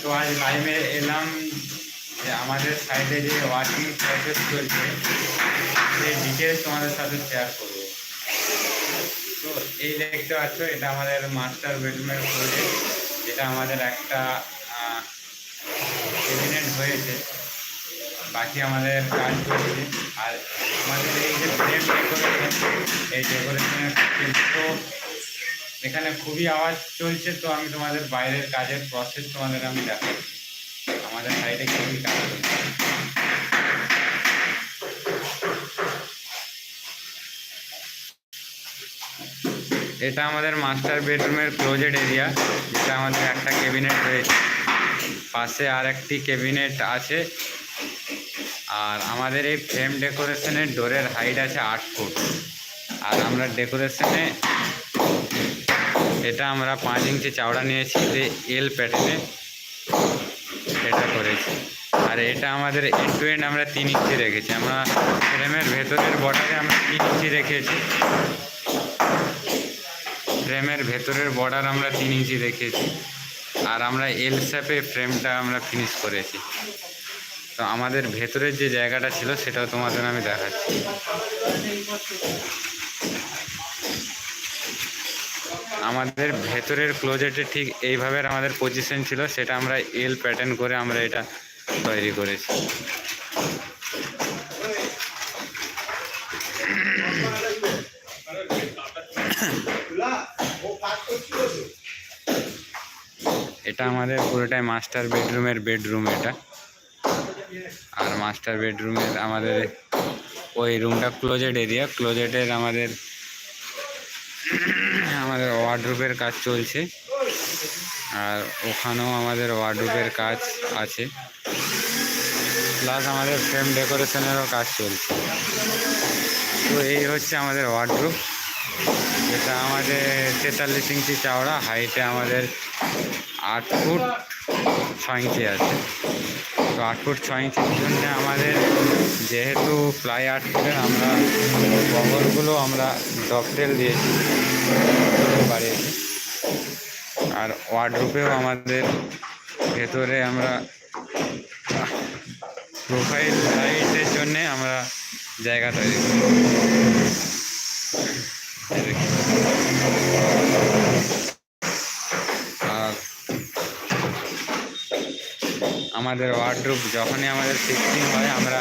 তো আজ লাইভে এলাম যে আমাদের সাইডে যে ওয়ার্কিং প্রসেস চলছে, সেই ডিটেলস তোমাদের সাথে শেয়ার করব। তো এই দেখতে পাচ্ছ, এটা আমাদের মাস্টার বেডরুমের প্রজেক্ট যেটা আমাদের একটা ক্যাবিনেট হয়েছে। বাকি আমাদের কাজ চলছে। আর আমাদের এই যে ফ্রেম ডেকোরেশন এই ডেকোরেশনের তো এখানে খুবই আওয়াজ চলছে, তো আমি তোমাদের বাইরের কাজের প্রসেস তোমাদের আমি দেখাচ্ছি আমাদের সাইডে খুবই কাজ চলছে। এটা আমাদের মাস্টার বেডরুমের ক্লোজেড এরিয়া যেটা আমাদের একটা ক্যাবিনেট রয়েছে। পাশে আর একটি ক্যাবিনেট আছে। আর আমাদের এই ফ্রেম ডেকোরেশনের ডোরের হাইট আছে আট ফুট আর আমরা ডেকোরেশনে এটা আমরা পাঁচ ইঞ্চি চাওড়া নিয়েছি, যে এল প্যাটার্নে এটা করেছি। আর এটা আমাদের এন্ড টু এন্ড আমরা তিন ইঞ্চি রেখেছি। আমরা ফ্রেমের ভেতরের বর্ডারে আমরা তিন ইঞ্চি রেখেছি। ফ্রেমের ভেতরের বর্ডার আমরা তিন ইঞ্চি রেখেছি। আর আমরা এল শেপে ফ্রেমটা আমরা ফিনিশ করেছি। তো আমাদের ভেতরের যে জায়গাটা ছিল, সেটাও তোমাদের আমি দেখাচ্ছি। আমাদের ভেতরের ক্লোজেটে ঠিক এইভাবে আমাদের পজিশন ছিল, সেটা আমরা এল প্যাটার্ন করে আমরা এটা তৈরি করেছি। এটা আমাদের পুরোটাই মাস্টার বেডরুমের বেডরুম এটা। আর মাস্টার বেডরুমের আমাদের ওই রুমটা ক্লোজেড এরিয়া ক্লোজেটের আমাদের আমাদের ওয়ার্ডরুপের কাজ চলছে। আর ওখানেও আমাদের ওয়ার্ডরুপের কাজ আছে। প্লাস আমাদের ফ্রেম ডেকোরেশনেরও কাজ চলছে। তো এই হচ্ছে আমাদের ওয়ার্ডরুপ যেটা আমাদের তেতাল্লিশ ইঞ্চি চাওড়া হাইটে আমাদের আট ফুট ছ ইঞ্চি আছে। তো আট ফুট ছ ইঞ্চির জন্য আমাদের যেহেতু প্রায় আট ফুটের আমরা বগরগুলো আমরা ডকটেল দিয়েছি বাড়িয়েছি। আর ওয়ার্ডরুপেও আমাদের ভেতরে আমরা প্রোফাইল লাইটের জন্যে আমরা জায়গা তৈরি করি আমাদের ওয়ার্ডরুপ যখনই আমাদের ফিক্সিং হয়, আমরা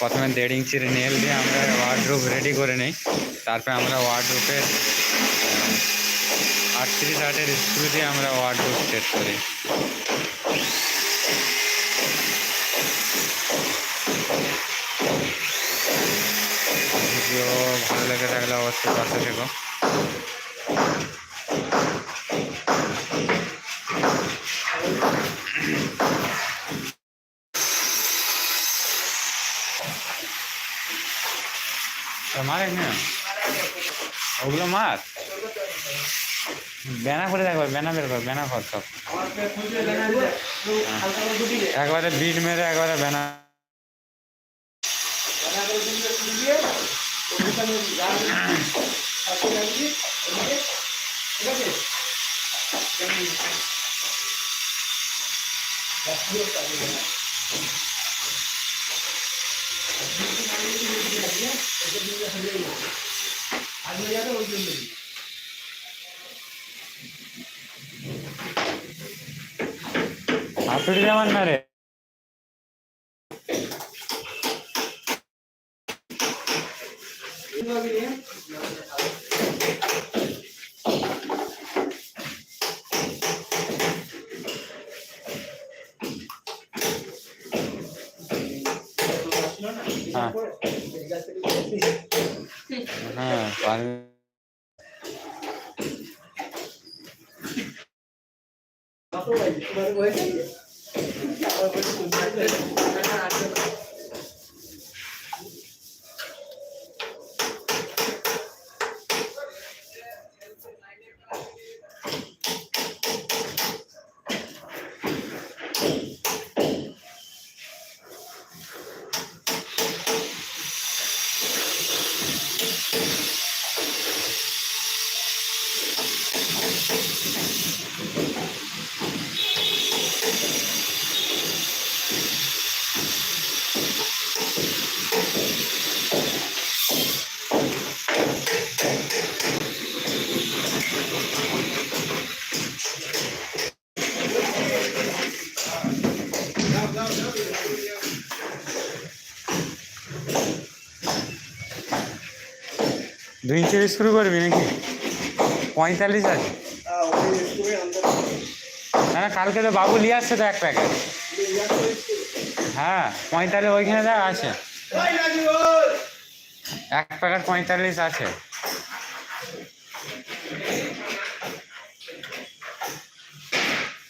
প্রথমে দেড় ইঞ্চির নেল দিয়ে আমরা ওয়ার্ডরুপ রেডি করে নিই। তারপরে আমরা ওয়ার্ডরুপের আটত্রিশ আটের স্ক্রু দিয়ে আমরা ওয়ার্ডরুপ সেট করি। ভিডিও ভালো লেগে থাকলে অবশ্যই পাশে থেকো। মার এখানে ওগুলো মার বেনা করে দেখো বেনা বের কর বেনা কর সব। একবারে বিট মেরে একবারে বেনা হাতুড়ি যেমন না রে হ্যাঁ हाँ पानी দুই ইঞ্চের স্ক্রু করবি নাকি? পঁয়তাল্লিশ আছে। না না, কালকে তো বাবু নিয়ে আসছে তো এক প্যাকেট হ্যাঁ পঁয়তাল্লিশ ওইখানে দেখ, আছে। এক প্যাকেট পঁয়তাল্লিশ আছে।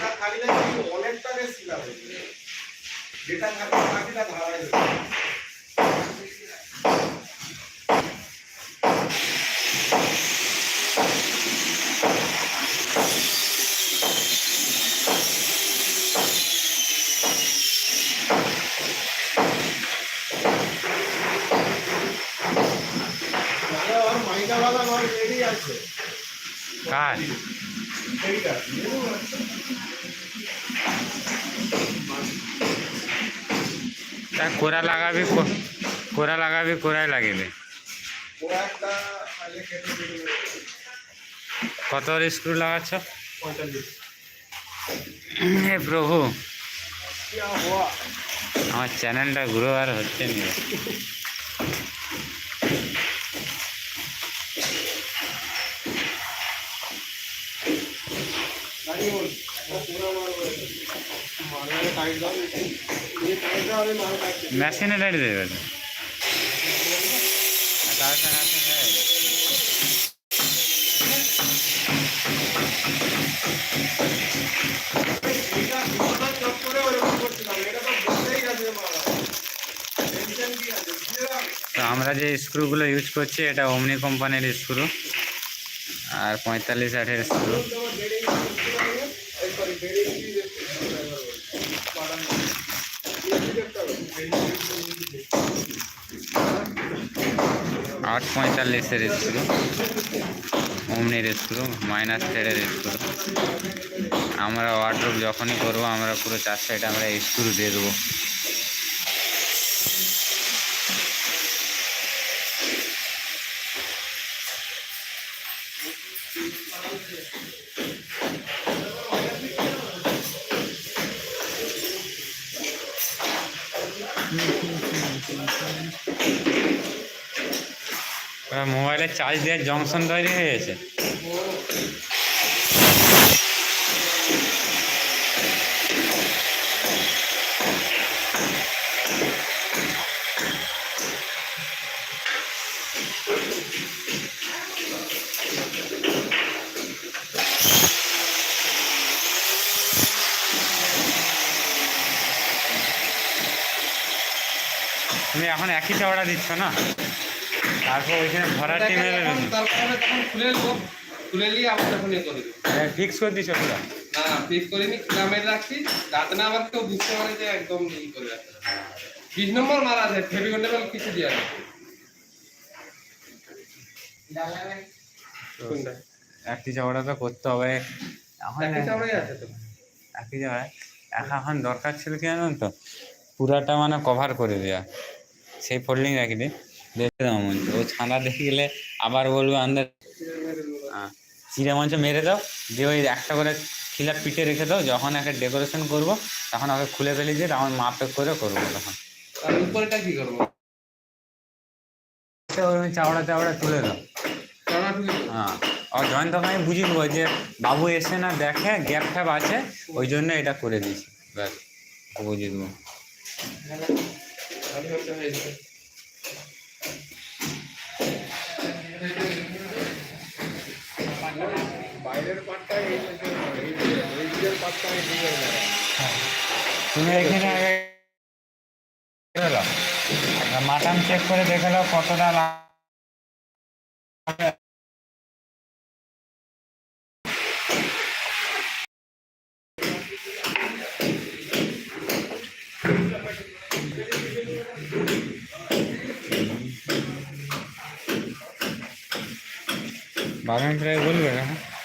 সব থাকলে অনেকটা বেশি লাগে। যেটা থাকলে বাকিটা ধারাই তা কোরা লাগাবি কোরা লাগাবি কোরাই লাগিবে। কত স্ক্রু লাগাচ্ছ? হে প্রভু। আমার চ্যানেলটা গ্রো আর হচ্ছে না। মারবে কাইট মেশিনে রেডি দেবে তার তো আমরা যে স্ক্রুগুলো ইউজ করছি, এটা অমনি কোম্পানির স্ক্রু আর পঁয়তাল্লিশ আটের স্ক্রু আট পঁয়তাল্লিশের স্ক্রু ওমনির স্ক্রু মাইনাস থ্রেডের স্ক্রু আমরা ওয়ার্ড্রোপ যখনই করব, আমরা পুরো চার সাইডে আমরা স্ক্রু দিয়ে দেবো এবার মোবাইলের চার্জ দেওয়ার জংশন তৈরি হয়ে গেছে। তুমি এখন একই চওড়া দিচ্ছ না? তারপর ওইখানে তারপরে তখন খুলে নেব খুলে নিয়ে আবার তখন ইয়ে করে ফিক্স করে দিচ্ছ পুরো না রাখছি। যাতে আবার কেউ বুঝতে পারে যে একদম ই করে রাখছে। বিশ নম্বর আছে কিছু তো করতে হবে। এখন আছে তো। এখন দরকার ছিল কি জানো তো? পুরাটা মানে কভার করে দেওয়া সেই ফোল্ডিং রাখি দে। দেখে দাও মঞ্চ। ও ছানা দেখে গেলে আবার বলবে আমাদের হ্যাঁ চিড়ে মঞ্চ মেরে দাও। দিয়ে ওই একটা করে খিলা পিঠে রেখে দাও। যখন একটা ডেকোরেশন করব তখন ওকে খুলে ফেলে দিয়ে তখন মাপে করে করব তখন। আর উপরেটা কি করব? চাওড়া চাওড়া তুলে দাও? হ্যাঁ। আর জয়েন তখন আমি বুঝিয়ে দেবো যে বাবু এসে না দেখে গ্যাপ ট্যাপ আছে ওই জন্য এটা করে দিয়েছি। ব্যাস বুঝিয়ে দেবো। তুমি এখানে আগে মাটাম চেক করে দেখে নাও কতটা মিনিট আগে বলবে হ্যাঁ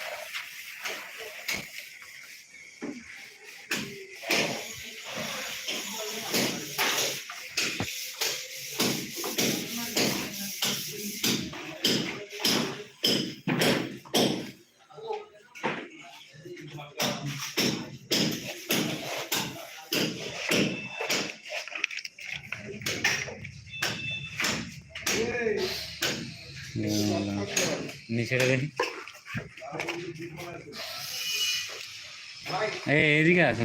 দেখি। এই এদিকে আছে